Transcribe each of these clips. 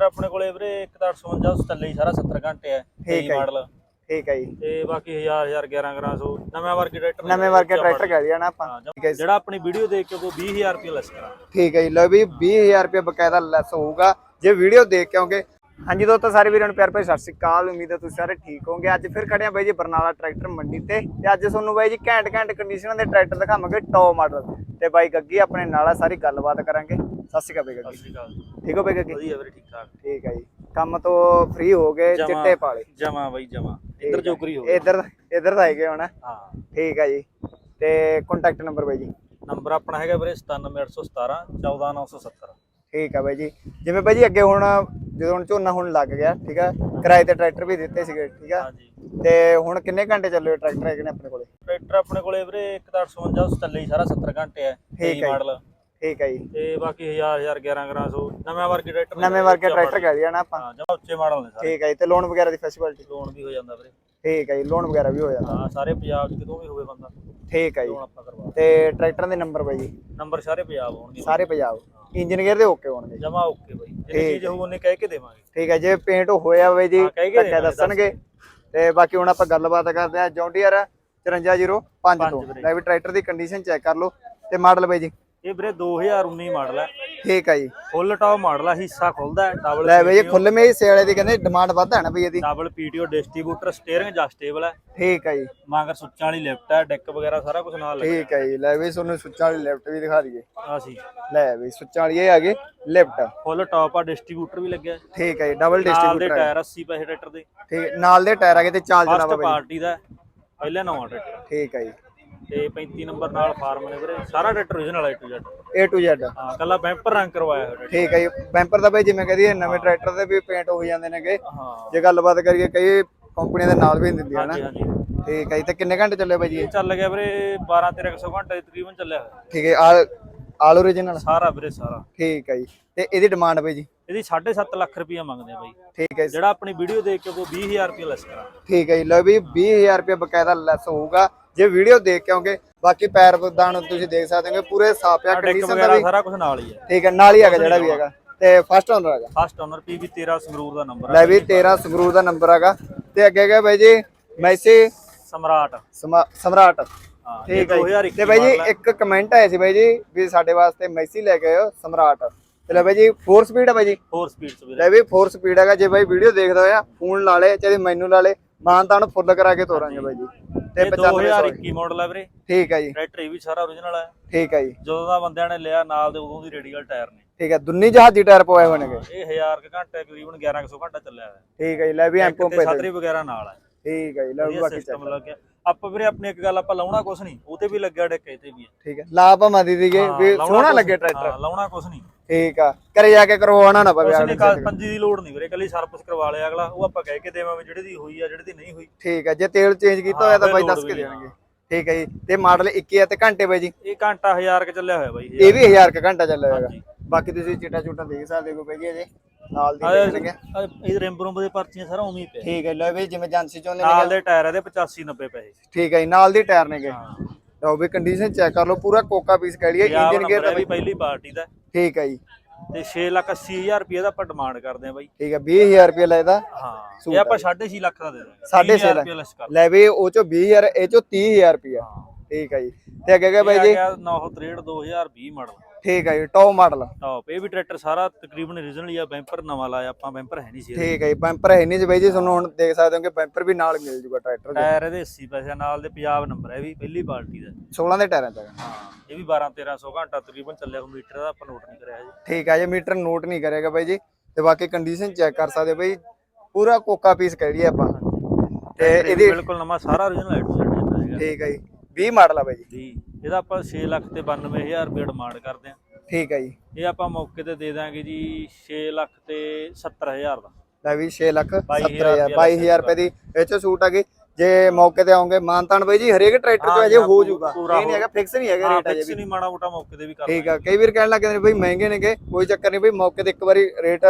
Tractor ਆਪਣੇ ਕੋਲੇ ਵੀਰੇ 1852 ਉਸ ਥੱਲੇ ਹੀ ਸਾਰਾ 70 ਘੰਟੇ ਹੈ ਠੀਕ ਹੈ। ਮਾਡਲ ਠੀਕ ਹੈ ਜੀ। ਤੇ ਬਾਕੀ 1000 1000 11 1100 ਨਵੇਂ ਵਰਗੇ ਟਰੈਕਟਰ ਨਵੇਂ ਵਰਗੇ ਟਰੈਕਟਰ। ਕਹਿ ਦਿਆ ਨਾ ਆਪਾਂ। ਜਿਹੜਾ ਆਪਣੀ ਵੀਡੀਓ ਦੇਖ ਕੇ ਉਹ 20000 ਰੁਪਏ ਲੈਸ ਕਰਾਂ ਠੀਕ ਹੈ ਜੀ। ਲਓ ਵੀ 20000 ਰੁਪਏ ਬਕਾਇਦਾ ਲੈਸ ਹੋਊਗਾ। ਜੇ ਵੀਡੀਓ ਦੇਖ ਕੇ ਆਓਗੇ। ਹਾਂਜੀ ਦੋਸਤੋ ਸਾਰੇ ਵੀਰਾਂ ਨੂੰ ਪਿਆਰ ਭਰੀ ਸਤਿ ਸ਼੍ਰੀ ਅਕਾਲ। ਉਮੀਦ ਹੈ ਤੁਸੀਂ ਸਾਰੇ ਠੀਕ ਹੋਵੋਗੇ। ਅੱਜ ਫਿਰ ਖੜੇ ਆ ਬਾਈ ਜੀ ਬਰਨਾਲਾ ਟਰੈਕਟਰ ਮੰਡੀ ਤੇ। ਤੇ ਅੱਜ ਤੁਹਾਨੂੰ ਬਾਈ ਜੀ ਘੈਂਟ ਘੈਂਟ ਕੰਡੀਸ਼ਨਾਂ ਦੇ ਟਰੈਕਟਰ ਦਿਖਾਵਾਂਗੇ ਟੌਪ ਮਾਡਲ ਤੇ ਬਾਈ ਗੱਗੀ ਆਪਣੇ ਨਾਲ ਸਾਰੀ ਗੱਲਬਾਤ ਕਰਾਂਗੇ। ਸਤਿ ਸ਼੍ਰੀ ਅਕਾਲ ਬਾਈ ਸਤਿ ਗੱਗੀ ਸ਼੍ਰੀ ਅਕਾਲ ਠੀਕ ਹੋ ਬਾਈ ਗੱਗੀ ਵਧੀਆ ਵੀਰੇ ਠੀਕ ਠਾਕ। ਠੀਕ ਹੈ ਜੀ। ਕੰਮ ਤੋਂ ਫ੍ਰੀ ਹੋ ਗਏ ਜਮਾਂ- ਚਿੱਟੇ ਪਾਲੇ। ਜਮਾ ਬਾਈ ਜਮਾ। ਇੱਧਰ। ਜੋਗਰੀ ਹੋ ਗਿਆ ਇੱਧਰ ਇੱਧਰ ਤਾਂ ਹੈਗੇ ਹੁਣ। ਹਾਂ। ਠੀਕ ਹੈ ਜੀ। ਤੇ ਕੰਟੈਕਟ ਨੰਬਰ ਬਾਈ ਜੀ। ਨੰਬਰ ਆਪਣਾ ਹੈਗਾ ਵੀਰੇ 97817 14970 ਠੀਕ ਆ ਬਾਈ ਜੀ। ਜਿਵੇਂ ਬਾਈ ਜੀ ਅੱਗੇ ਹੁਣ ਜਦੋਂ ਹੁਣ ਝੋਨਾ ਹੁਣ ਲੱਗ ਗਿਆ ਠੀਕ ਆ ਕਿਰਾਏ ਤੇ ਟਰੈਕਟਰ ਵੀ ਦਿੱਤੇ ਸੀਗੇ ਠੀਕ ਆ। ਹਾਂਜੀ ਤੇ ਹੁਣ ਕਿੰਨੇ ਘੰਟੇ ਚੱਲੇ ਹੋਏ ਟਰੈਕਟਰ ਹੈਗੇ ਨੇ ਆਪਣੇ ਕੋਲੇ? ਟਰੈਕਟਰ ਆਪਣੇ ਕੋਲੇ ਵੀਰੇ 1852 ਉਸ ਥੱਲੇ ਹੀ ਸਾਰਾ 70 ਘੰਟੇ ਹੈ ਠੀਕ ਹੈ ਜੀ। ਮਾਡਲ ਠੀਕ ਆ ਜੀ। ਤੇ ਬਾਕੀ 1000 1000 11 1100 ਨਵੇਂ ਵਰਗੇ ਟਰੈਕਟਰ ਨਵੇਂ ਵਰਗੇ ਟਰੈਕਟਰ। ਕਹਿ ਦਿਆ ਨਾ ਆਪਾਂ। ਹਾਂ ਜਮਾ ਉੱਚੇ ਮਾਡਲ ਨੇ ਸਾਰੇ। ਠੀਕ ਜੀ ਤੇ ਲੋਨ ਵਗੈਰਾ ਦੀ ਫੈਸਿਲਿਟੀ ਲੋਨ ਵੀ ਹੋ ਜਾਂਦਾ ਵੀਰੇ। ਠੀਕ ਆ ਜੀ ਲੋਨ ਵਗੈਰਾ ਵੀ ਹੋ ਜਾਂਦਾ। ਹਾਂ ਸਾਰੇ ਪੰਜਾਬ 'ਚ ਕਿਤੋਂ ਵੀ ਹੋਵੇ ਬੰਦਾ। ਠੀਕ ਆ ਜੀ। ਲੋਨ ਆਪਾਂ ਕਰਵਾ ਤੇ ਟਰੈਕਟਰਾਂ ਦੇ ਨੰਬਰ ਬਾਈ ਜੀ? ਨੰਬਰ ਸਾਰੇ ਪੰਜਾਬ ਹੋਣਗੇ। ਸਾਰੇ ਪੰਜਾਬ। ਇੰਜਨ ਗੇਅਰ ਦੇ ਓਕੇ ਹੋਣਗੇ। ਜਮਾ ਓਕੇ ਬਾਈ। ਜਿਹੜੀ ਚੀਜ਼ ਹੋਊ ਉਹਨੇ ਕਹਿ ਕੇ ਦੇਵਾਂਗੇ। ਠੀਕ ਆ ਜੇ ਪੇਂਟ ਹੋਇਆ ਬਾਈ ਜੀ ਹਾਂ, ਤਾਂ ਦੱਸਣਗੇ। ਤੇ ਬਾਕੀ ਹੁਣ ਆਪਾਂ ਗੱਲਬਾਤ ਕਰਦੇ ਆ ਜੌਂਡੀਅਰ 5405 ਤੋਂ। ਲੈ ਵੀ ਟਰੈਕਟਰ ਦੀ ਕੰਡੀਸ਼ਨ ਚੈੱਕ ਕਰ ਲਓ। ਤੇ ਮਾਡਲ ਬਾਈ ਜੀ? ਇਹ ਵੀਰੇ 2019 ਮਾਡਲ ਹੈ। ਠੀਕ ਆ ਜੀ। ਫੁੱਲ ਟਾਪ ਮਾਡਲ ਹੈ ਹਿੱਸਾ ਖੁੱਲਦਾ ਹੈ ਡਬਲ ਲੈ ਬਈ ਇਹ ਖੁੱਲ ਮੇ ਹਿੱਸੇ ਵਾਲੇ ਦੀ ਕਹਿੰਦੇ ਡਿਮਾਂਡ ਵੱਧ ਹੈ ਨਾ ਬਈ ਇਹਦੀ। Double PTO distributor steering adjustable ਹੈ। ਠੀਕ ਆ ਜੀ। ਮਗਰ ਸੁੱਚਾਂ ਵਾਲੀ ਲਿਫਟ ਹੈ ਡੈਕ ਵਗੈਰਾ ਸਾਰਾ ਕੁਝ ਨਾਲ ਲੱਗਿਆ। ਠੀਕ ਆ ਜੀ। ਲੈ ਬਈ ਤੁਹਾਨੂੰ ਸੁੱਚਾਂ ਵਾਲੀ ਲੈਫਟ ਵੀ ਦਿਖਾ ਦਈਏ। ਆ ਸੀ। ਲੈ ਬਈ ਸੁੱਚਾਂ ਵਾਲੀ ਇਹ ਆ ਲੈਫਟ ਫੁੱਲ ਟਾਪ ਆ ਡਿਸਟ੍ਰੀਬਿਊਟਰ ਵੀ ਲੱਗਿਆ। ਹੈ। ਠੀਕ ਆ ਜੀ ਡਬਲ ਨਾਲ ਦੇ ਡਿਸਟ੍ਰੀਬਿਊਟਰ ਟਾਇਰ 80 ਪੈਸੇ ਟਰੈਕਟਰ ਦੇ। ਠੀਕ ਨਾਲ ਦੇ ਟਾਇਰ ਆ ਗਏ ਤੇ ਚਾਲ ਜਨਾਬ ਬਈ ਪਾਰਟੀ ਦਾ ਹੈ, ਪਹਿਲਾ ਨਵਾਂ ਟਰੈਕਟਰ। ਠੀਕ ਆ ਜੀ। ਤੇ 35 ਨੰਬਰ ਨਾਲ ਫਾਰਮ ਨੇ ਵੀਰੇ। ਸਾਰਾ ਟਰੈਕਟਰ origignal ਹੈ to Z A to Z ਹਾਂ ਕੱਲਾ ਬੈਂਪਰ ਰੰਗ ਕਰਵਾਇਆ ਹੋਇਆ ਠੀਕ ਆ ਜੀ। ਬੈਂਪਰ ਦਾ ਬਈ ਜਿਵੇਂ ਕਹਦੀ ਨਵੇਂ ਟਰੈਕਟਰ ਦੇ ਵੀ ਪੇਂਟ ਹੋ ਜਾਂਦੇ ਨੇਗੇ। ਹਾਂ। ਜੇ ਗੱਲਬਾਤ ਕਰੀਏ ਕਈ ਕੰਪਨੀਆਂ ਦੇ ਨਾਲ ਵੀ ਦਿੰਦੀਆਂ ਨਾ। ਹਾਂਜੀ ਹਾਂਜੀ। ਠੀਕ ਜੀ। ਤੇ ਕਿੰਨੇ ਘੰਟੇ ਚੱਲੇ ਬਾਈ ਜੀ ਇਹ? ਚੱਲ ਗਿਆ ਵੀਰੇ 12 1300 ਘੰਟੇ ਤਕਰੀਬਨ ਚੱਲਿਆ ਹੋਇਆ। ਠੀਕ ਹੈ ਆਲ ਆਲ ਓਰੀਜਨਲ ਸਾਰਾ ਵੀਰੇ ਸਾਰਾ। ਠੀਕ ਆ ਜੀ। ਤੇ ਇਹਦੀ ਡਿਮਾਂਡ ਬਾਈ ਜੀ? ਇਹਦੀ 7.5 ਲੱਖ ਰੁਪਇਆ ਮੰਗਦੇ ਆ ਬਾਈ। ਠੀਕ ਹੈ ਜੀ। ਜਿਹੜਾ ਆਪਣੀ ਵੀਡੀਓ ਦੇਖ ਕੇ ਉਹ 20000 ਰੁਪਇਆ ਲੈਸ ਕਰਾਂ ਠੀਕ ਹੈ ਜੀ। ਲਓ ਵੀ 20000 ਰੁਪਏ ਬਕਾਇਦਾ ਲੈਸ ਹੋਊਗਾ। ਜੇ ਵੀਡੀਓ ਦੇਖ ਕੇ ਆਓਗੇ ਬਾਕੀ ਪੈਰ ਬਦਾਨ ਤੁਸੀਂ ਦੇਖ ਸਕਦੇ ਹੋ ਪੂਰੇ ਸਾਫ਼ ਆ ਕੰਡੀਸ਼ਨ ਦਾ ਵੀ ਸਾਰਾ ਕੁਝ ਨਾਲ ਹੀ ਹੈ ਠੀਕ ਹੈ ਨਾਲ ਹੀ ਹੈਗਾ ਜਿਹੜਾ ਵੀ ਹੈਗਾ। ਤੇ ਫਸਟ ਓਨਰ ਹੈਗਾ। ਫਸਟ ਓਨਰ ਪੀਵੀ 13 ਸੰਗਰੂਰ ਦਾ ਨੰਬਰ ਲੈ ਵੀ 13 ਸੰਗਰੂਰ ਦਾ ਨੰਬਰ ਹੈਗਾ। ਤੇ ਅੱਗੇ ਹੈਗਾ ਬਾਈ ਜੀ ਮੈਸੀ ਸਮਰਾਟ। ਸਮਾ- ਸਮਰਾਟ। ਠੀਕ ਹੈ ਜੀ। 2021 ਤੇ ਬਾਈ ਜੀ। ਇੱਕ ਕਮੈਂਟ ਆਇਆ ਸੀ ਬਾਈ ਜੀ ਵੀ ਸਾਡੇ ਵਾਸਤੇ ਮੈਸੀ ਲੈ ਕੇ ਆਇਓ ਸਮਰਾਟ। ਤੇ ਲੈ ਬਾਈ ਜੀ 4 ਸਪੀਡ ਹੈ ਬਾਈ ਜੀ। ਫੋਰ ਸਪੀਡ ਚ ਵੀਰੇ। ਲੈ ਵੀ 4 ਸਪੀਡ ਹੈਗਾ। ਜੇ ਬਾਈ ਵੀਡੀਓ ਦੇਖਦਾ ਹੋਇਆ ਫੋਨ ਲਾ ਲੇ ਚਾਹੇ ਮੈਨੂੰ ਲਾ ਲੇ ਮਾਨ ਤਾਨ ਫੁੱਲ ਕਰਾ ਕੇ ਤੋਰਾਂਗੇ ਬਾਈ ਜੀ। ਤੇ ਇਹ 95 2021 ਮਾਡਲ ਹੈ ਵੀਰੇ। ਠੀਕ ਹੈ ਜੀ। ਟਰੈਕਟਰ ਇਹ ਵੀ ਸਾਰਾ origignal ਹੈ ਠੀਕ ਹੈ ਜੀ। ਜਦੋਂ ਦਾ ਬੰਦਿਆਂ ਨੇ ਲਿਆ ਨਾਲ ਦੇ ਉਦੋਂ ਦੀ ਰੇਡੀਅਲ ਟਾਇਰ ਨੇ। ਠੀਕ ਹੈ ਦੁੰਨੀ ਜਹਾਜ਼ੀ ਟਾਇਰ ਪਵਾਏ ਹੋਏ ਨੇਗੇ ਇਹ 1000 ਕੁ ਘੰਟੇ ਤਕਰੀਬਨ 1100 ਘੰਟਾ ਚੱਲਿਆ ਹੋਇਆ। ਠੀਕ ਹੈ ਜੀ ਲੈ ਵੀ ਐਂਪੋ ਤੇ ਪੇ ਛਤਰੀ ਵਗੈਰਾ ਨਾਲ ਹੈ ਠੀਕ ਹੈ ਜੀ ਲੈ ਵੀ ਬਾਕੀ ਚੱਲ। ਸਿਸਟਮ ਲੱਗਿਆ ਆਪਾਂ ਵੀਰੇ ਆਪਣੀ ਇੱਕ ਗੱਲ ਆਪਾਂ ਲਾਉਣਾ ਕੁਛ ਨਹੀਂ ਉਹ ਤੇ ਵੀ ਲੱਗਿਆ ਡੱਕੇ ਤੇ ਵੀ ਹੈ। ਠੀਕ ਹੈ ਲਾ ਭਾਵੇਂ ਦੀ ਦੀਗੇ ਹਾਂ, ਵੀ ਸੋਹਣਾ ਲੱਗੇ ਟਰੈਕਟਰ। ਹਾਂ, ਲਾਉਣਾ ਕੁਛ ਨਹੀਂ। ਠੀਕ ਆ ਘਰੇ ਜਾ ਕੇ ਕਰਵਾਉਣਾ ਨਾ ਪਵੇ ਕੁਛ ਅਗਲੇ ਨਹੀਂ ਕਾ- ਪੰਜੀ ਦੀ ਲੋੜ ਨਹੀਂ ਵੀਰੇ ਕੱਲੀ ਸਰਵਿਸ ਕਰਵਾ ਲਿਆ ਅਗਲਾ ਉਹ ਆਪਾਂ ਕਹਿ ਕੇ ਦੇਵਾਂਗੇ ਜਿਹੜੀ ਦੀ ਹੋਈ ਆ ਜਿਹੜੀ ਦੀ ਨਹੀਂ ਹੋਈ। ਠੀਕ ਹੈ ਜੇ ਤੇਲ ਚੇਂਜ ਕੀਤਾ ਹੋਇਆ ਤਾਂ ਬਾਈ ਦੱਸ ਕੇ ਦੇਣਗੇ। ਠੀਕ ਹੈ ਜੀ ਤੇ ਮਾਡਲ 21 ਆ ਤੇ ਘੰਟੇ ਬਾਈ ਜੀ। ਇਹ ਘੰਟਾ 1000 ਕ ਚੱਲਿਆ ਹੋਇਆ ਬਾਈ ਇਹ ਵੀ 1000 ਕ ਘੰਟਾ ਚੱਲਿਆ ਹਾਂਜੀ। ਬਾਕੀ ਤੁਸੀਂ ਚਿੱਟਾ ਚੁੱਟਾ ਦੇਖ ਸਕਦੇ ਹੋ ਬਾਈ ਅਜੇ ਨਾਲ ਦੀ ਦੇਖ ਲੈਣਗੇ ਇਹ ਰਿੰਬ ਰੁੰਬ ਦੇ ਪਰਚੀਆਂ ਸਾਰਾ ਉਵੇਂ ਹੀ ਪਿਆ। ਠੀਕ ਹੈ ਲੈ ਵੀ ਜਿਵੇਂ ਚਾਹੁੰਦੇ ਨਾਲ ਨੇ ਦੇ ਟਾਇਰ ਇਹਦੇ 85 90 ਪੈਸੇ। ਠੀਕ ਹੈ ਜੀ ਨਾਲ ਦੀ ਟਾਇਰ ਨੇਗੇ। ਹਾਂ। ਲਓ ਵੀ ਕੰਡੀਸ਼ਨ ਚੈੱਕ ਕਰ ਲਓ ਪੂਰਾ ਕੋਕਾ ਪੀਸ ਕਹਿ ਲਈਏ ਇੰਜਨ ਗੇਅਰ ਬਾਈ। ਪਹਿਲੀ ਪਾਰਟੀ ਦਾ। ਠੀਕ ਹੈ ਜੀ। ਤੇ 6 ਲੱਖ 80 ਹਜ਼ਾਰ ਰੁਪਏ ਦਾ ਆਪਾਂ ਡਿਮਾਂਡ ਕਰਦੇ ਆ ਬਾਈ। ਠੀਕ ਹੈ 20000 ਰੁਪਏ ਲੈਦਾ ਹਾਂ ਸੂਟ ਇਹ ਆਪਾਂ 6.5 ਲੱਖ ਦਾ ਦੇ ਦਾਂਗੇ। ਸਾਢੇ ਛੇ 30,000 ਲੱਖ। ਰੁਪਏ ਲੈਸ ਕਰ ਲੈ ਵੀ ਉਹ ਚੋਂ 20000 ਇਹ ਚੋਂ 30000 ਰੁਪਿਆ ਹਾਂ। ਠੀਕ ਹੈ ਜੀ। ਤੇ ਅੱਗੇ ਅੱਗੇ ਬਾਈ ਜੀ। 963 2020 ਮਾਡਲ। ਠੀਕ ਹੈ ਜੀ ਟੌਪ ਮਾਡਲ ਟਾਪ ਇਹ ਵੀ ਟਰੈਕਟਰ ਸਾਰਾ ਤਕਰੀਬਨ origignal ਹੀ ਆ ਬੈਂਪਰ ਨਵਾਂ ਲਾਇਆ ਆਪਾਂ ਬੈਂਪਰ ਹੈ ਨਹੀਂ ਸੀ। ਠੀਕ ਹੈ ਜੀ ਬੈਂਪਰ ਹੈ ਨਹੀਂ ਜੀ ਬਾਈ ਜੀ ਤੁਹਾਨੂੰ ਹੁਣ ਦੇਖ ਸਕਦੇ ਹੋ ਕਿ ਬੈਂਪਰ ਵੀ ਨਾਲ ਮਿਲ ਜੂਗਾ ਟਰੈਕਟਰ ਦੇ। ਟਾਇਰ ਇਹਦੇ 80 ਪੈਸੇ ਨਾਲ ਦੇ ਪੰਜਾਬ ਨੰਬਰ ਹੈ ਇਹ ਵੀ ਪਹਿਲੀ ਪਾਰਟੀ ਦਾ। 16 ਦੇ ਟਾਇਰਾਂ ਹੈਗਾ। ਹਾਂ ਇਹ ਵੀ 12 1300 ਘੰਟਾ ਤਕਰੀਬਨ ਚੱਲਿਆ ਮੀਟਰ ਦਾ ਆਪਾਂ ਨੋਟ ਨਹੀਂ ਕਰਿਆ ਜੀ ਠੀਕ ਹੈ ਜੀ ਮੀਟਰ ਨੋਟ ਨਹੀਂ ਕਰੇਗਾ ਬਾਈ ਜੀ ਤੇ ਬਾਕੀ ਕੰਡੀਸ਼ਨ ਚੈੱਕ ਕਰ ਸਕਦੇ ਬਾਈ ਪੂਰਾ ਕੋਕਾ ਪੀਸ ਕਹਿ ਲਈਏ ਆਪਾਂ। ਤੇ ਇਹਦੀ ਬਿਲਕੁਲ ਨਵਾਂ ਸਾਰਾ origignal ਹੈ ਠੀਕ ਹੈ ਜੀ 20 ਮਾਡਲ ਆ ਬਾਈ ਜੀ। ਜੀ ਇਹਦਾ ਆਪਾਂ 6 ਲੱਖ ਤੇ 92000 ਰੁਪਏ ਡਿਮਾਂਡ ਕਰਦੇ ਆ ਠੀਕ ਹੈ ਜੀ। ਇਹ ਆਪਾਂ ਮੌਕੇ ਤੇ ਦੇ ਦਾਂਗੇ ਜੀ 6 ਲੱਖ ਤੇ 70000 ਦਾ। ਲੈ ਵੀ 6 ਲੱਖ 22,000 70000 22000 ਰੁਪਏ ਦੀ ਇਹ ਚ ਸੂਟ ਆ ਗਈ ਜੇ ਮੌਕੇ ਤੇ ਆਉਂਗੇ ਮਾਨਤਾਨ ਬਾਈ ਜੀ ਹਰੇਕ ਟਰੈਕਟਰ ਚ ਅਜੇ ਹੋ ਜਾਊਗਾ। ਇਹ ਨਹੀਂ ਹੈਗਾ ਫਿਕਸ ਨਹੀਂ ਹੈਗਾ ਰੇਟ ਅਜੇ ਵੀ। ਨਹੀਂ ਮਾੜਾ ਮੋਟਾ ਮੌਕੇ ਤੇ ਵੀ ਕਰ ਠੀਕ ਆ ਕਈ ਵੀਰ ਕਹਿਣ ਲੱਗੇ ਨੇ ਬਈ ਮਹਿੰਗੇ ਨੇਗੇ ਕੋਈ ਚੱਕਰ ਨਹੀਂ ਬਈ ਮੌਕੇ ਤੇ ਇੱਕ ਵਾਰੀ ਰੇਟ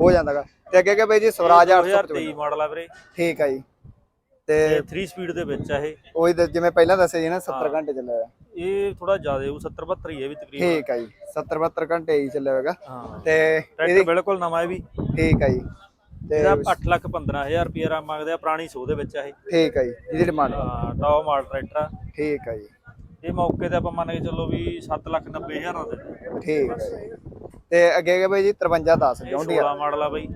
ਹੋ। ਜਾਂਦਾਗਾ। ਤੇ ਅੱਗੇ ਅੱਗੇ ਬਾਈ ਜੀ ਸਵਰਾਜ 855 2023 ਮਾਡਲ ਆ ਵੀਰੇ। ਠੀਕ ਆ ਜੀ। ਤੇ ਤੇ 3 ਸਪੀਡ ਦੇ ਵਿੱਚ ਆ ਇਹ। ਉਹੀ ਤਾਂ ਜਿਵੇਂ ਪਹਿਲਾਂ ਦੱਸਿਆ ਜੀ ਨਾ 70 ਘੰਟੇ ਚੱਲਿਆ ਹੋਇਆ। ਇਹ ਥੋੜਾ ਜ਼ਿਆਦਾ ਉਹ 70 72 ਹੀ ਹੈ ਵੀ ਤਕਰੀਬਨ। ਠੀਕ ਆ ਜੀ 70 72 ਘੰਟੇ ਹੀ ਚੱਲਿਆ ਹੋਵੇਗਾ ਹਾਂ। ਤੇ ਟਰੈਕਟਰ ਬਿਲਕੁਲ ਨਵਾਂ ਹੈ ਵੀ। ਠੀਕ ਆ ਜੀ। ਤੇ ਇਹਦਾ 8 ਲੱਖ 15000 ਰੁਪਏ ਰਾ ਮੰਗਦੇ ਆ ਪੁਰਾਣੀ ਸੋਹ ਦੇ ਵਿੱਚ ਆ ਇਹ। ਠੀਕ ਆ ਜੀ ਇਹਦੀ ਡਿਮਾਂਡ ਹਾਂ ਟੌਪ ਮਾਡਲ ਟਰੈਕਟਰ ਆ। ਠੀਕ ਆ ਜੀ। ਇਹ ਮੌਕੇ ਤੇ ਆਪਾਂ ਮੰਨ ਕੇ ਚੱਲੋ ਵੀ 7 ਲੱਖ 90000 ਦਾ ਦੇ ਠੀਕ ਆ ਜੀ। ਤੇ ਅੱਗੇ ਹੈਗਾ ਬਾਈ ਜੀ 53 10 ਇਹ ਜੌਂਡੀ 16 ਮਾਡਲ ਆ ਬਾਈ।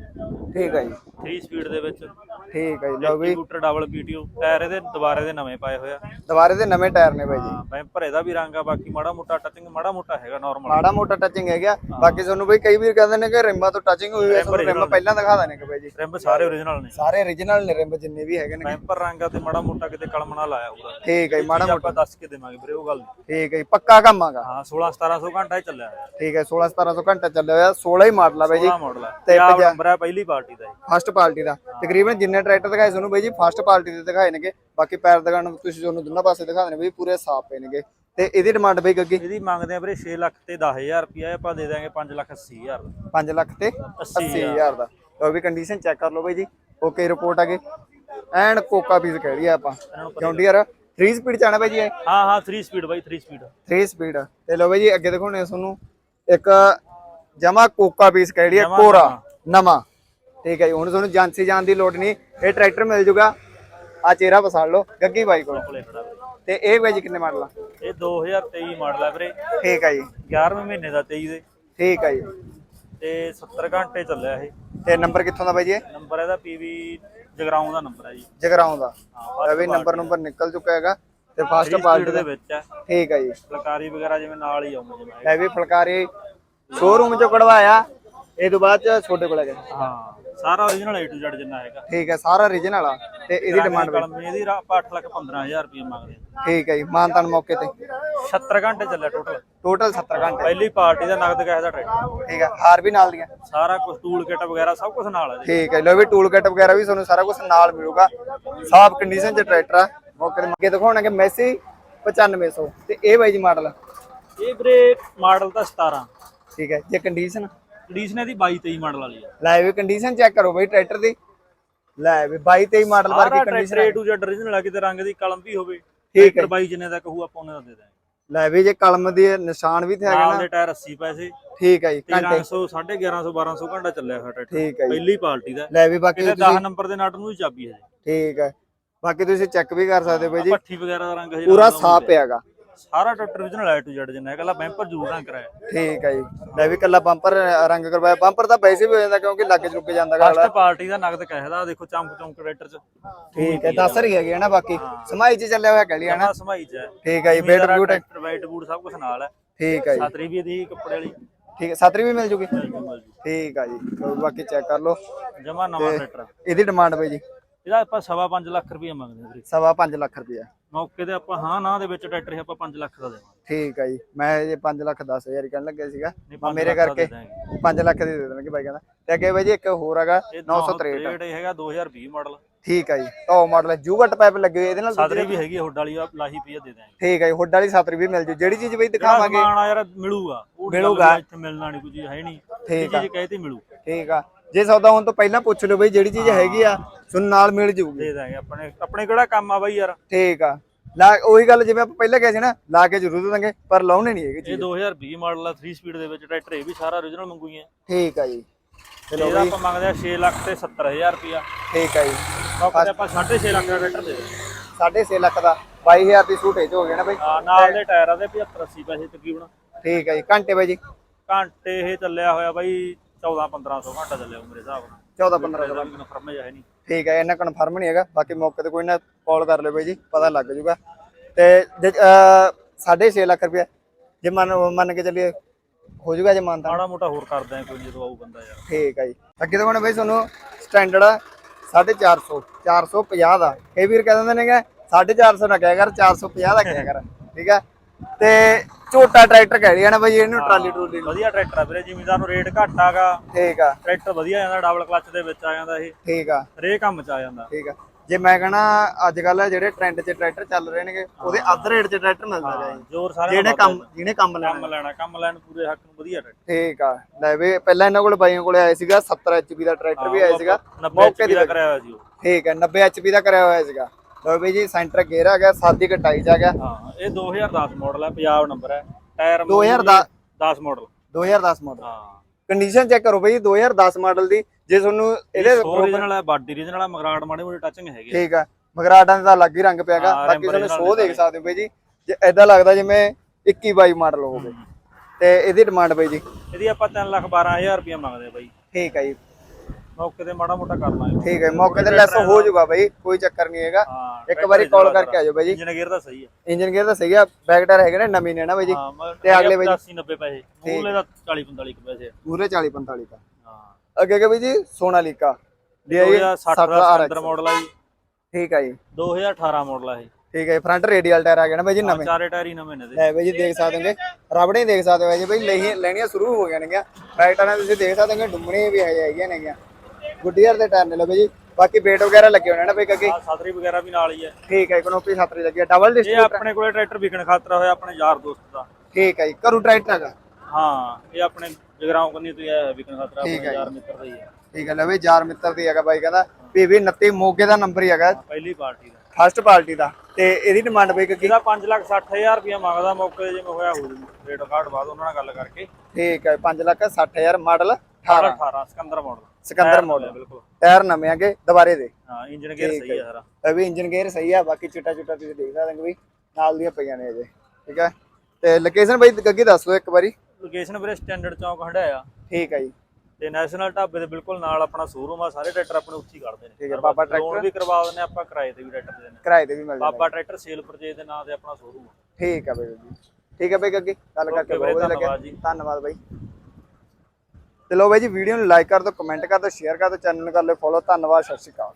ਠੀਕ ਆ ਜੀ। 3 ਸਪੀਡ ਦੇ ਵਿੱਚ। ਠੀਕ ਆ ਜੀ ਲਓ ਵੀ। ਕੰਪਿਊਟਰ ਡਬਲ ਪੀਟੀਓ ਟਾਇਰ ਇਹਦੇ ਦੁਬਾਰੇ ਦੇ ਨਵੇਂ ਪਾਏ ਹੋਇਆ ਦੁਬਾਰੇ ਦੇ ਨਵੇਂ ਟਾਇਰ ਨੇ ਬਾਈ ਜੀ। ਹਾਂ ਬੈਂਪਰ ਇਹਦਾ ਵੀ ਰੰਗ ਆ ਬਾਕੀ ਮਾੜਾ ਮੋਟਾ ਟੱਚਿੰਗ ਮਾੜਾ ਮੋਟਾ ਹੈਗਾ ਨਾਰਮਲ ਮਾੜਾ ਮੋਟਾ ਟੱਚਿੰਗ ਹੈਗਾ। ਬਾਕੀ ਤੁਹਾਨੂੰ ਬਈ ਕਈ ਵੀਰ ਕਹਿੰਦੇ ਨੇ ਕਿ ਰਿੰਬਾਂ ਤੋਂ ਟੱਚਿੰਗ ਹੋਈ ਹੈ ਤੁਹਾਨੂੰ ਰਿੰਬ ਪਹਿਲਾਂ ਦਿਖਾ ਦੇਣੇ ਕਿ ਬਾਈ ਜੀ। ਰਿੰਬ ਸਾਰੇ ਓਰੀਜਨਲ ਨੇ। ਸਾਰੇ origignal ਨੇ ਰਿੰਬ ਜਿੰਨੇ ਵੀ ਹੈਗੇ ਨੇ। ਬੈਂਪਰ ਰੰਗ ਆ ਤੇ ਮਾੜਾ ਮੋਟਾ ਕਿਤੇ ਕਲਮ ਨਾ ਲਾਇਆ ਹੋਊਗਾ। ਠੀਕ ਹੈ ਮਾੜਾ ਮੋਟਾ। ਦੱਸ ਕੇ ਦੇਵਾਂਗੇ ਵੀਰੇ ਉਹ ਗੱਲ ਠੀਕ ਹੈ ਪੱਕਾ ਕੰਮ ਆਗਾ। ਹਾਂ 16 1700 ਘੰਟਾ ਹੀ ਚੱਲਿਆ ਠੀਕ ਹੈ 16 1700 ਘੰਟਾ ਚੱਲਿਆ ਹੋਇਆ 16 ਹੀ ਮਾਡਲ ਆ ਬਾਈ ਜੀ। 16 ਮਾਡਲ ਤੇ ਨੰਬਰ ਹੈ ਪਹਿਲੀ ਪਾਰਟੀ ਦਾ। ਫਸਟ ਪਾਰਟੀ ਦਾ। ਤਕਰੀਬਨ ਜਿੰਨੇ ਟਰੈਕਟਰ ਦਿਖਾਏ ਤੁਹਾਨੂੰ ਬਾਈ ਜੀ ਫਸਟ ਪਾਰਟੀ ਦੇ ਦਿਖਾਏ ਨੇਗੇ। ਬਾਕੀ ਪੈਰ ਦੁਕਾਨ ਤੁਸੀਂ ਤੁਹਾਨੂੰ ਦੋਨਾਂ ਪਾਸੇ ਦਿਖਾ ਦੇਣੇ ਬਾਈ ਪੂਰੇ ਸਾਫ਼ ਪਏ ਨੇਗੇ। ਤੇ ਇਹਦੀ ਡਿਮਾਂਡ ਬਾਈ ਅੱਗੇ ਇਹਦੀ ਮੰਗਦੇ ਆ ਵੀਰੇ 6 ਲੱਖ ਤੇ 10000 ਰੁਪਇਆ ਆਪਾਂ ਦੇ ਦਾਂਗੇ 5 ਲੱਖ 80000 ਦਾ। 5 ਲੱਖ ਤੇ 80000 ਦਾ। ਲਓ ਵੀ ਕੰਡੀਸ਼ਨ ਚੈੱਕ ਕਰ ਲਓ ਬਾਈ ਜੀ। ਓਕੇ ਰਿਪੋਰਟ ਆ ਗਈ ਐਨ ਕੋਕਾ ਪੀਸ ਕਹਿ ਰਹੀ ਆ ਆਪਾਂ ਜੌਂਡੀਅਰ 3 ਸਪੀਡ ਚ ਆਣਾ ਬਾਈ ਜੀ ਹਾਂ ਹਾਂ 3 ਸਪੀਡ ਬਾਈ 3 ਸਪੀਡ 3 ਸਪੀਡ ਤੇ ਲਓ ਬਾਈ ਜੀ ਅੱਗੇ ਦਿਖਾਉਣੇ ਆ ਤੁਹਾਨੂੰ। ਇੱਕ ਜਮਾ ਕੋਕਾ ਪੀਸ ਕਹਿ ਰਹੀ ਆ ਜਮਾਂ ਕੋਰਾ ਨਵਾਂ। ਠੀਕ ਹੈ ਜੀ ਹੁਣ ਤੁਹਾਨੂੰ ਜਾਂਸੀ ਜਾਣ ਦੀ ਲੋੜ ਨਹੀਂ ਇਹ ਟਰੈਕਟਰ ਮਿਲ ਜੂਗਾ। ਆ ਚਿਹਰਾ ਪਸਾੜ ਲਓ ਗੱਗੀ ਬਾਈ ਕੋਲ। ਤੇ ਇਹ ਬਾਈ ਜੀ ਕਿੰਨੇ ਮਾਡਲ ਆ? ਇਹ 2023 ਮਾਡਲ ਹੈ ਵੀਰੇ। ਠੀਕ ਹੈ ਜੀ। 11ਵੇਂ ਮਹੀਨੇ ਦਾ 23 ਦੇ। ਠੀਕ ਹੈ ਜੀ। ਤੇ 70 ਘੰਟੇ ਚੱਲਿਆ ਇਹ। ਤੇ ਨੰਬਰ ਕਿੱਥੋਂ ਦਾ ਬਾਈ ਜੀ? ਨੰਬਰ ਇਹਦਾ ਪੀਵੀ ਜਗਰਾਉਂ ਦਾ ਨੰਬਰ ਹੈ ਜੀ। ਜਗਰਾਉਂ ਦਾ। ਹਾਂ ਵੀ ਨੰਬਰ ਨੰਬਰ ਨਿਕਲ ਚੁੱਕਾ ਹੈਗਾ ਤੇ ਫਸਟ ਪਾਰਟੀ ਦੇ ਵਿੱਚ ਹੈ ਠੀਕ ਹੈ ਜੀ। ਫੁਲਕਾਰੀ ਵਗੈਰਾ ਜਿਵੇਂ ਨਾਲ ਹੀ ਆਉਂਦੇ ਜਿਵੇਂ ਇਹ ਵੀ ਫੁਲਕਾਰੀ ਸ਼ੋਰੂਮ ਚੋਂ ਕਢਵਾਇਆ ਇਹ ਤੋਂ ਬਾਅਦ ਛੋਟੇ ਕੋਲ ਹੈਗਾ ਹਾਂ। ਸਾਰਾ origignal A to Z ਜਿੰਨਾ ਹੈਗਾ। ਠੀਕ ਹੈ ਸਾਰਾ origignal ਆ ਤੇ ਇਹਦੀ ਡਿਮਾਂਡ ਕਲਮ ਇਹਦੀ ਰਾ- ਆਪਾਂ 8 ਲੱਖ 15000 ਰੁਪਏ ਮੰਗਦੇ ਠੀਕ ਹੈ ਜੀ ਮਾਨਤਾਨ ਮੌਕੇ ਤੇ। 70 ਘੰਟੇ ਚੱਲਿਆ ਟੋਟਲ ਟੋਟਲ 70 ਘੰਟੇ। ਪਹਿਲੀ ਪਾਰਟੀ ਦਾ ਨਗਦ ਕੈਸ਼ ਦਾ ਟਰੈਕਟਰ ਠੀਕ ਹੈ ਹਾਰ ਵੀ ਨਾਲ ਦੀਆਂ। ਸਾਰਾ ਕੁਝ ਟੂਲ ਕਿਟ ਵਗੈਰਾ ਸਭ ਕੁਝ ਨਾਲ ਹੈ ਜੀ। ਠੀਕ ਹੈ ਲੋ ਵੀ ਟੂਲ ਕਿਟ ਵਗੈਰਾ ਵੀ ਤੁਹਾਨੂੰ ਸਾਰਾ ਕੁਝ ਨਾਲ ਮਿਲੂਗਾ। ਸਾਫ਼ ਕੰਡੀਸ਼ਨ ਚ ਟਰੈਕਟਰ ਆ। ਮੌਕੇ ਤੇ ਅੱਗੇ ਦਿਖਾਉਣਗੇ ਮੈਸੀ 9500 ਤੇ ਇਹ ਬਾਈ ਜੀ ਮਾਡਲ ਇਹ ਵੀਰੇ ਮਾਡਲ ਤਾਂ 17 ਠੀਕ ਹੈ ਜੇ ਕੰਡੀਸ਼ਨ ਕੰਡੀਸ਼ਨ ਇਹਦੀ 22 23 ਮਾਡਲ ਵਾਲੀ ਆ। ਲੈ ਵੀ ਕੰਡੀਸ਼ਨ ਚੈੱਕ ਕਰੋ ਬਾਈ ਟਰੈਕਟਰ ਦੀ। ਲੈ ਵੀ 22 23 ਮਾਡਲ ਵਰਗੀ condition A to Z origignal ਆ ਕਿਤੇ ਰੰਗ ਦੀ ਕਲਮ ਵੀ ਹੋਵੇ ਠੀਕ ਹੈ ਟਰੈਕਟਰ ਬਾਈ ਜਿੰਨੇ ਦਾ ਕਹੂ ਆਪਾਂ ਉਹਨੇ ਦਾ ਦੇ ਦਾਂਗੇ ਲੈ ਵੀ ਜੇ ਕਲਮ ਦੀ ਨਿਸ਼ਾਨ ਵੀ ਤੇ ਹੈਗਾ ਨਾਲ ਨਾ। ਦੇ ਟਾਇਰ 80 ਪੈਸੇ ਠੀਕ ਹੈ ਜੀ ਘੰਟੇ। 1300 1150 1200 ਘੰਟਾ ਚੱਲਿਆ ਹੋਇਆ ਟਰੈਕਟਰ ਠੀਕ ਹੈ ਪਹਿਲੀ ਪਾਰਟੀ ਦਾ। ਲੈ ਵੀ ਬਾਕੀ ਤੁਸੀਂ 10 ਨੰਬਰ ਦੇ ਨਟ ਨੂੰ ਹੀ ਚਾਬੀ ਹੈ ਠੀਕ ਹੈ। ਬਾਕੀ ਤੁਸੀਂ ਚੈੱਕ ਵੀ ਕਰ ਸਕਦੇ ਹੋ ਬਾਈ ਜੀ। ਪੱਠੀ ਵਗੈਰਾ ਦਾ ਰੰਗ ਹਜੇ ਪੂਰਾ ਨਾਲ ਸਾਫ਼ ਪਿਆਗਾ ਸਾਰਾ tractor origignal A to Z ਜਿੰਨਾ ਹੈ ਕੱਲਾ ਬੈਂਪਰ ਜ਼ਰੂਰ ਰੰਗ ਕਰਾਇਆ। ਠੀਕ ਹੈ ਜੀ। ਲੈ ਵੀ ਕੱਲਾ ਬੰਪਰ ਰੰਗ ਕਰਵਾਇਆ। ਬੰਪਰ ਤਾਂ ਵੈਸੇ ਵੀ ਹੋ ਜਾਂਦਾ ਕਿਉਂਕਿ ਲੱਗ ਚੁੱਕ ਜਾਂਦਾ ਗਾ ਅਗਲਾ। ਫਸਟ ਪਾਰਟੀ ਦਾ ਨਗਦ ਕਹਿਦਾ ਦੇਖੋ ਚਮਕ ਚਮਕ ਟਰੈਕਟਰ ਚ। ਠੀਕ ਹੈ ਦੱਸ ਰਹੀ ਹੈਗੀ ਹੈ ਨਾ ਬਾਕੀ। ਸਮਾਈ ਚ ਚੱਲਿਆ ਹੋਇਆ ਕਹਿ ਹੈ ਨਾ? ਸਮਾਈ ਚ ਹੈ। ਠੀਕ ਹੈ ਜੀ ਬੇਟ ਬੂਟ ਟਰੈਕਟਰ ਵਾਈਟ ਬੂਟ ਸਭ ਕੁਝ ਨਾਲ ਹੈ। ਠੀਕ ਹੈ ਜੀ। ਛਤਰੀ ਵੀ ਇਹਦੀ ਕੱਪੜੇ ਵਾਲੀ। ਠੀਕ ਹੈ ਸਤਰੀ ਵੀ ਮਿਲ ਜੂਗੀ? ਠੀਕ ਹੈ ਜੀ। ਬਾਕੀ ਚੈੱਕ ਕਰ ਲਓ। ਜਮਾ ਨਵਾਂ ਟਰੈਕਟਰ ਇਹਦੀ ਡਿਮਾਂਡ ਬਾਈ ਜੀ। ਇਹਦਾ ਆਪਾਂ ਸਵਾ ਪੰਜ ਲੱਖ ਰੁਪਏ ਮੰਗਦੇ ਹਾਂ ਵੀਰੇ। ਸਵਾ 5 ਲੱਖ ਰੁਪਇਆ ਮੌਕੇ ਤੇ ਆਪਾਂ ਹਾਂ ਨਾ ਦੇ ਵਿੱਚ ਟਰੈਕਟਰ ਆਪਾਂ 5 ਲੱਖ ਦਾ ਦੇਵਾਂਗੇ। ਠੀਕ ਹੈ ਜੀ। ਮੈਂ ਇਹ 5 ਲੱਖ 10 ਹਜ਼ਾਰ ਹੀ ਕਹਿਣ ਲੱਗਿਆ ਸੀਗਾ। ਮੈਂ ਮੇਰੇ ਕਰਕੇ ਦੇ ਦਾਂਗੇ। 5 ਲੱਖ ਦੀ ਦੇ ਦੇਣਗੇ ਬਾਈ ਕਹਿੰਦਾ। ਤੇ ਅੱਗੇ ਬਾਈ ਜੀ ਇੱਕ ਹੋਰ ਹੈਗਾ ਇਹ 963 963 ਹੈਗਾ 2020 ਮਾਡਲ। ਠੀਕ ਹੈ ਜੀ। ਟੌਪ ਮਾਡਲ ਜੂਗਟ ਪਾਈਪ ਲੱਗੇ ਹੋਏ ਇਹਦੇ ਨਾਲ ਸਾਦਰੀ ਵੀ ਹੈਗੀ ਹੁੱਡ ਵਾਲੀ ਆ ਲਾਹੀ ਪਈ ਆ ਦੇ ਦਾਂਗੇ ਠੀਕ ਹੈ ਜੀ ਹੁੱਡ ਵਾਲੀ ਸਤਰੀ ਵੀ ਮਿਲ ਜੂ। ਜਿਹੜੀ ਚੀਜ਼ ਬਈ ਦਿਖਾਵਾਂਗੇ। ਆ ਯਾਰ ਮਿਲੂਗਾ। ਮਿਲੂਗਾ। ਇੱਥੇ ਮਿਲਣਾ ਨਹੀਂ ਕੋਈ ਚੀਜ਼ ਹੈ ਨਹੀਂ ਠੀਕ ਇਹ ਚੀਜ਼ ਕਹੇ ਤੇ ਮਿਲੂ। ਠੀਕ ਆ। ਜੇ ਸੌਦਾ ਹੁਣ ਤੋਂ ਪਹਿਲਾਂ ਪੁੱਛ ਲਓ ਬਈ ਜਿਹੜੀ ਚੀਜ਼ ਹੈਗੀ ਆ ਤੁਹਾਨੂੰ ਨਾਲ ਮਿਲ ਜੂਗੀ। ਦੇ ਦਾਂਗੇ ਆਪਣੇ ਆਪਣੇ ਕਿਹੜਾ ਕੰਮ ਆ ਬਾਈ ਯਾਰ? ਠੀਕ ਆ। ਲਾ ਉਹੀ ਗੱਲ ਜਿਵੇਂ ਆਪਾਂ ਪਹਿਲਾਂ ਕਿਹਾ ਸੀ ਨਾ ਲਾ ਕੇ ਜ਼ਰੂਰ ਦੇ ਦਾਂਗੇ ਪਰ ਲਾਉਣੇ ਨਹੀਂ ਹੈਗੇ ਇਹ ਚੀਜ਼। 2020 ਮਾਡਲ ਆ 3 ਸਪੀਡ ਦੇ ਵਿੱਚ ਟਰੈਕਟਰ ਇਹ ਵੀ ਸਾਰਾ origignal ਮੰਗੂਈ ਹੈ ਠੀਕ ਆ ਜੀ। ਚਲੋ ਇਹਦਾ ਬਈ ਆਪਾਂ ਮੰਗਦੇ ਆ 6 ਲੱਖ ਤੇ 70000 ਰੁਪਿਆ ਠੀਕ ਆ ਜੀ। ਮੌਕੇ ਤੇ ਆਪਾਂ 6.5 ਲੱਖ ਦਾ ਟਰੈਕਟਰ ਦੇ ਦਾਂਗੇ 6.5 ਲੱਖ ਦਾ 22000 ਦੀ 'ਚ ਹੋ ਗਿਆ ਨਾ ਬਈ। ਆ ਨਾਲ ਦੇ ਟਾਇਰਾਂ ਦੇ 75 80 ਪੈਸੇ ਤਕਰੀਬਨ। ਠੀਕ ਆ ਜੀ ਘੰਟੇ ਬਾਈ ਜੀ। ਘੰਟੇ ਇਹ ਚੱਲਿਆ ਹੋਇਆ ਬਾਈ 14 1500 ਘੰਟਾ ਚੱਲਿਆ ਮੇਰੇ ਹਿਸਾਬ ਨਾਲ। 14 15 ਇਹਦਾ ਮੈਨੂੰ ਫਰਮ ਹੈ ਨਹੀਂ। ਠੀਕ ਹੈ ਇਹਨਾਂ ਕਨਫਰਮ ਨਹੀਂ ਹੈਗਾ। ਬਾਕੀ ਮੌਕੇ ਤੇ ਕੋਈ ਨਾ ਕਾਲ ਕਰ ਲਿਓ ਬਾਈ ਜੀ ਪਤਾ ਲੱਗ ਜੂਗਾ ਤੇ ਜੇ, ਅਹ, ਸਾਢੇ 6 ਲੱਖ ਰੁਪਏ ਜੇ ਮੰਨ ਮੰਨ ਕੇ ਚੱਲੀਏ ਹੋ ਜੂਗਾ ਜੇ ਮੰਨਤਾ। ਮਾੜਾ ਮੋਟਾ ਹੋਰ ਕਰਦੇ ਆ ਕੋਈ ਜਦੋਂ ਆਊ ਬੰਦਾ ਯਾਰ। ਠੀਕ ਹੈ ਜੀ। ਅੱਗੇ ਤੋਂ ਬਈ ਤੁਹਾਨੂੰ ਸਟੈਂਡਰਡ 450 450 ਦਾ। ਕਈ ਵੀਰ ਕਹਿ ਦਿੰਦੇ ਨੇਗੇ 450 ਨਾ ਕਹਿ ਕਰ 450 ਦਾ ਕਹਿ ਕਰ। ਠੀਕ ਹੈ? ਤੇ ਝੋਟਾ ਟਰੈਕਟਰ ਕਹਿ ਹੈ ਨਾ ਬਈ ਇਹਨੂੰ ਟਰਾਲੀ ਟਰੂਲੀ ਨੂੰ। ਵਧੀਆ ਟਰੈਕਟਰ ਆ ਵੀਰੇ ਜ਼ਿਮੀਦਾਰ ਨੂੰ ਰੇਟ ਘੱਟ ਆਗਾ। ਠੀਕ ਆ। ਟਰੈਕਟਰ ਵਧੀਆ ਜਾਂਦਾ ਡਬਲ ਕਲਚ ਦੇ ਵਿੱਚ ਆ ਜਾਂਦਾ ਇਹ। ਠੀਕ ਆ। ਹਰੇ ਕੰਮ ਚ ਆ ਜਾਂਦਾ। ਠੀਕ ਆ। ਜੇ ਮੈਂ ਕਹਣਾ ਅੱਜ ਕੱਲ ਜਿਹੜੇ ਟ੍ਰੈਂਡ 'ਚ ਟਰੈਕਟਰ ਚੱਲ ਰਹੇ ਨੇਗੇ ਉਹਦੇ ਅੱਧ ਰੇਟ 'ਚ ਟਰੈਕਟਰ ਮਿਲਦਾ ਹੈ ਜੋਰ ਸਾਰੇ ਜਿਹਨੇ ਕੰਮ ਜਿਹਨੇ ਕੰਮ ਲੈਣਾ। ਕੰਮ ਲੈਣਾ ਕੰਮ ਲੈਣ ਪੂਰੇ ਹੱਕ ਨੂੰ ਵਧੀਆ ਟਰੈਕਟਰ। ਠੀਕ ਆ। ਲੈ ਵੀ ਪਹਿਲਾਂ ਇਹਨਾਂ ਕੋਲ ਬਾਈਆਂ ਕੋਲੇ ਆਇਆ ਸੀਗਾ 70 ਐਚਪੀ ਦਾ ਟਰੈਕਟਰ ਵੀ ਆਇਆ ਸੀਗਾ। 90 ਮੌਕੇ ਦੀ ਕਰਾਇਆ ਹੋਇਆ ਸੀ ਠੀਕ ਹੈ 90 ਐਚਪੀ ਦਾ ਕਰਿਆ ਹੋਇਆ ਸੀਗਾ। ਲਓ ਬਈ ਜੀ ਸੈਂਟਰ ਗੇਅਰ ਆ ਗਿਆ ਸਾਦੀ ਕਟਾਈ ਜਾ ਗਿਆ ਹਾਂ ਇਹ 2010 ਮਾਡਲ ਹੈ ਪੰਜਾਬ ਨੰਬਰ ਹੈ ਟਾਇਰ 2010 10 ਮਾਡਲ 2010 ਮਾਡਲ ਹਾਂ। ਕੰਡੀਸ਼ਨ ਚੈੱਕ ਕਰੋ ਬਈ 2010 ਮਾਡਲ ਦੀ। ਜੇ ਤੁਹਾਨੂੰ ਇਹਦੇ ਓਰੀਜਨਲ ਹੈ ਬਾਡੀ ਰੀਜਨਲ ਹੈ ਮਗਰਾਟ ਮਾੜੇ ਮੋਟੇ ਟੱਚਿੰਗ ਹੈਗੇ ਠੀਕ ਆ। ਮਗਰਾਟਾਂ ਦਾ ਅਲੱਗ ਹੀ ਰੰਗ ਪਿਆਗਾ ਬਾਕੀ ਤੁਹਾਨੂੰ ਸੋ ਦੇਖ ਸਕਦੇ ਹੋ ਬਈ ਜੀ। ਜੇ ਐਦਾਂ ਲੱਗਦਾ ਜਿਵੇਂ 21 22 ਮਾਡਲ ਹੋਵੇ। ਤੇ ਇਹਦੀ ਡਿਮਾਂਡ ਬਈ ਜੀ। ਇਹਦੀ ਆਪਾਂ 3 ਲੱਖ 12000 ਰੁਪਏ ਮੰਗਦੇ ਆ ਬਾਈ। ਠੀਕ ਹੈ ਜੀ। ਮੌਕੇ ਤੇ ਮਾੜਾ ਮੋਟਾ ਕਰ ਲਾਂਗੇ ਠੀਕ ਹੈ ਮੌਕੇ ਤੇ ਲੈਸ ਹੋ ਜਾਊਗਾ ਬਈ ਕੋਈ ਚੱਕਰ ਨਹੀਂ ਹੈਗਾ। ਇੱਕ ਵਾਰੀ ਕਾਲ ਕਰਕੇ ਆ ਜਾਓ ਬਾਈ ਜੀ। ਇੰਜਨ ਗੇਅਰ ਦਾ ਸਹੀ ਹੈ। ਇੰਜਨ ਗੇਅਰ ਤਾਂ ਸਹੀ ਆ ਬੈਕ ਟਾਇਰ ਹੈਗੇ ਨੇ ਨਵੀਂ ਨੇ ਨਾ ਬਾਈ ਜੀ। ਤੇ ਅਗਲੇ ਬਾਈ ਜੀ? 80 90 ਪੈਸੇ। ਮੂਲੇ ਦਾ 40 45 ਕੁ ਪੈਸੇ। ਪੂਰੇ 40 45 ਦਾ। ਹਾਂ। ਅੱਗੇ ਅੱਗੇ ਬਈ ਜੀ ਸੋਨਾਲੀਕਾ ਡੀ 2060 ਦਾ ਸਟੈਂਡਰ ਮਾਡਲ ਆ ਜੀ। ਠੀਕ ਹੈ ਜੀ। 2018 ਮਾਡਲ ਆ ਇਹ। ਠੀਕ ਹੈ ਫਰੰਟ ਰੇਡੀਅਲ ਟਾਇਰ ਆ ਗਿਆ ਨਾ ਬਾਈ ਜੀ ਨਵੇਂ। ਚਾਰੇ ਟਾਇਰ ਹੀ ਨਵੇਂ ਨੇ ਦੇ ਲੈ ਬਾਈ ਜੀ ਦੇਖ ਸਕਦੇ ਹੋਗੇ ਰਬੜੇ ਦੇਖ ਸਕਦੇ ਹੋ ਜੀ ਬਾਈ ਲੈਣੀ ਲੈਣੀਆਂ ਸ਼ੁਰੂ ਹੋ ਗਈਆਂ ਨੇਗੀਆਂ। ਬੈਕ ਟਾਇਰਾਂ ਤੁਸੀਂ ਦੇਖ ਸਕਦੇ ਹੋ ਡੁੰਮਣੀ ਵੀ ਹੈਗੀਆਂ ਨੇਗੀਆਂ। ਗੁੱਡੀਅਰ ਦੇ ਟਾਇਰ ਨੇ ਲੋ ਬਾਈ ਜੀ। ਬਾਕੀ ਵੇਟ ਵਗੈਰਾ ਲੱਗੇ ਹੋਣੇ ਨਾ ਬਾਈ ਅੱਗੇ। ਸਤਰੀ ਵਗੈਰਾ ਵੀ ਨਾਲ ਹੀ ਹੈ। ਠੀਕ ਹੈ ਇਕਨੋਪੀ ਛਤਰੀ ਲੱਗੀ ਹੈ। ਡਬਲ ਇਹ ਡਿਸਟ੍ਰੀਬਿਊਟਰ ਆਪਣੇ ਕੋਲੇ ਟਰੈਕਟਰ ਵਿਕਣ ਖਾਤਰ ਹੋਇਆ ਆਪਣੇ ਯਾਰ ਦੋਸਤ ਦਾ। ਠੀਕ ਹੈ ਜੀ ਕਰੂ ਟਰੈਕਟਰ ਹੈਗਾ। ਹਾਂ ਇਹ ਆਪਣੇ ਜਗਰਾਉਂ ਕੰਨੀ ਤੋਂ ਆਇਆ ਵਿਕਣ ਖਾਤਰ ਆਪਣੇ ਯਾਰ ਮਿੱਤਰ ਦਾ ਹੀ ਹੈ। ਠੀਕ ਹੈ ਲੈ ਬਈ ਯਾਰ ਮਿੱਤਰ ਦੀ ਹੈਗਾ ਬਾਈ ਕਹਿੰਦਾ। ਪੀਵੀ 29 ਮੋਗੇ ਦਾ ਨੰਬਰ ਹੀ ਹੈਗਾ। ਪਹਿਲੀ ਪਾਰਟੀ ਦਾ। ਫਸਟ ਪਾਰਟੀ ਦਾ। ਤੇ ਇਹਦੀ ਡਿਮਾਂਡ ਬਈ ਕੀ ਇਹਦਾ 5 ਲੱਖ 60000 ਰੁਪਏ ਮੰਗਦਾ ਮੌਕੇ ਤੇ ਜਿਵੇਂ ਹੋਇਆ ਹੋ ਜੂ ਰੇਟ ਕਾਰਡ ਬਾਅਦ ਉਹਨਾਂ ਨਾਲ ਗੱਲ ਕਰਕੇ। ਠੀਕ ਹੈ 5 lakh 60000 model 18 18 Sikander model Sikander model ਬਿਲਕੁਲ। ਟਾਇਰ ਨਵੇਂ ਆਗੇ ਦੁਬਾਰੇ ਦੇ। ਹਾਂ ਇੰਜਨ ਗੇਅਰ ਸਹੀ ਹੈ ਸਾਰਾ। ਇਹ ਵੀ ਇੰਜਨ ਗੇਅਰ ਸਹੀ ਆ ਬਾਕੀ ਚਿੱਟਾ ਚਿੱਟਾ ਤੁਸੀਂ ਦੇਖ ਸਕਦੇ ਹੋ ਵੀ ਨਾਲ ਦੀਆਂ ਪਈਆਂ ਨੇ ਅਜੇ ਠੀਕ ਹੈ ਤੇ ਲੋਕੇਸ਼ਨ ਬਈ ਗੱਗੀ ਦੱਸ ਦਿਓ ਇੱਕ ਵਾਰੀ। ਲੋਕੇਸ਼ਨ ਵੀਰੇ ਸਟੈਂਡਰਡ ਚੌਂਕ ਹੰਡਾਇਆ ਠੀਕ ਹੈ ਜੀ। ਤੇ ਨੈਸ਼ਨਲ ਢਾਬੇ ਦੇ ਬਿਲਕੁਲ ਨਾਲ ਆਪਣਾ ਸ਼ੋਰੂਮ ਆ ਸਾਰੇ ਟਰੈਕਟਰ ਆਪਣੇ ਉੱਥੇ ਹੀ ਕੱਢਦੇ ਨੇ। ਠੀਕ ਹੈ, ਬਾਬਾ ਲੋਨ ਵੀ ਕਰਵਾ ਦਿੰਦੇ ਆਪਾਂ ਕਿਰਾਏ ਤੇ ਵੀ ਟਰੈਕਟਰ ਦੇ ਦਿੰਦੇ ਕਿਰਾਏ ਤੇ ਵੀ ਮਿਲ ਜਾਂਦਾ ਬਾਬਾ ਟਰੈਕਟਰ ਸੇਲ ਪਰਚੇਜ ਦੇ ਨਾਂ ਤੇ ਆਪਣਾ ਸ਼ੋਰੂਮ ਆ। ਠੀਕ ਹੈ ਬਈ ਜੀ। ਠੀਕ ਹੈ ਬਈ ਗੱਗੀ ਗੱਲ ਕਰਕੇ ਵੀਰੇ, ਬਹੁਤ ਵਧੀਆ ਲੱਗਿਆ। ਧੰਨਵਾਦ ਜੀ। ਧੰਨਵਾਦ ਬਾਈ। ਤੇ ਲੋ ਬਾਈ ਜੀ, ਵੀਡੀਓ ਨੂੰ ਲਾਈਕ ਕਰ ਦਿਓ ਕਮੈਂਟ ਕਰ ਦਿਓ ਸ਼ੇਅਰ ਕਰ ਦਿਓ ਚੈਨਲ ਨੂੰ ਕਰ ਲਿਓ ਫੋਲੋ ਧੰਨਵਾਦ, ਸਤਿ ਸ਼੍ਰੀ ਅਕਾਲ।